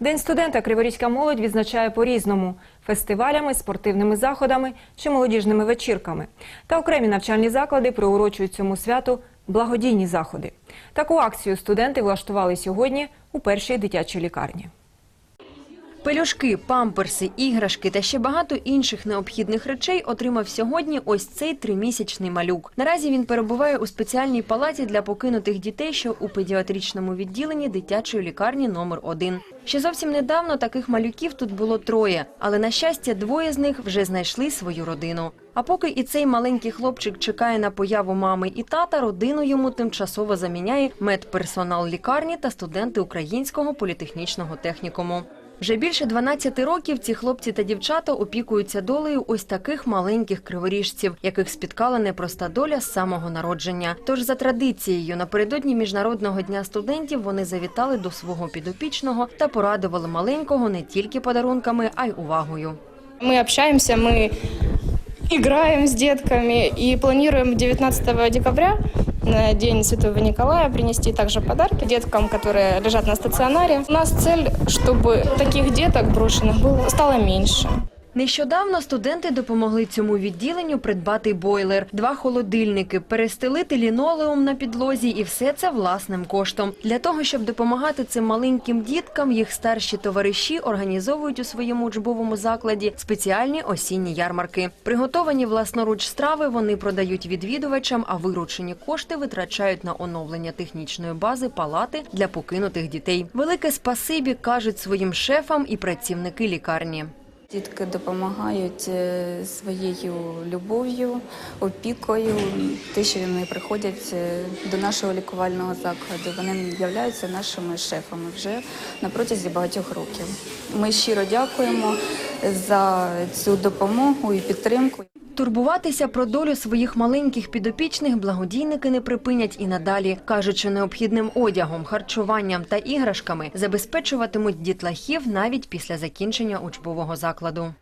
День студента Криворізька молодь відзначає по-різному фестивалями, спортивними заходами чи молодіжними вечірками. Та окремі навчальні заклади приурочують цьому святу благодійні заходи. Таку акцію студенти влаштували сьогодні у першій дитячій лікарні. Пелюшки, памперси, іграшки та ще багато інших необхідних речей отримав сьогодні ось цей тримісячний малюк. Наразі він перебуває у спеціальній палаті для покинутих дітей, що у педіатричному відділенні дитячої лікарні номер 1 Ще зовсім недавно таких малюків тут було троє, але на щастя, двоє з них вже знайшли свою родину. А поки і цей маленький хлопчик чекає на появу мами і тата, родину йому тимчасово заміняє медперсонал лікарні та студенти Українського політехнічного технікуму. Вже більше 12 років ці хлопці та дівчата опікуються долею ось таких маленьких криворіжців, яких спіткала непроста доля з самого народження. Тож за традицією, напередодні міжнародного дня студентів вони завітали до свого підопічного та порадували маленького не тільки подарунками, а й увагою. Мы общаемся, мы играем с детками и планируем 19 декабря на День Святого Николая принести также подарки деткам, которые лежат на стационаре. У нас цель, чтобы таких деток брошенных было, стало меньше. Нещодавно студенти допомогли цьому відділенню придбати бойлер, два холодильники, перестелити лінолеум на підлозі і все це власним коштом. Для того, щоб допомагати цим маленьким діткам, їх старші товариші організовують у своєму учбовому закладі спеціальні осінні ярмарки. Приготовані власноруч страви вони продають відвідувачам, а виручені кошти витрачають на оновлення технічної бази палати для покинутих дітей. Велике спасибі кажуть своїм шефам і працівники лікарні. Дітки допомагають е, своєю любов'ю, опікою. Те, що вони приходять е, до нашого лікувального закладу, вони являються нашими шефами вже на протязі багатьох років. Ми щиро дякуємо за цю допомогу і підтримку. Турбуватися про долю своїх маленьких підопічних благодійники не припинять і надалі. Кажуть, що необхідним одягом, харчуванням та іграшками забезпечуватимуть дітлахів навіть після закінчення учбового закладу.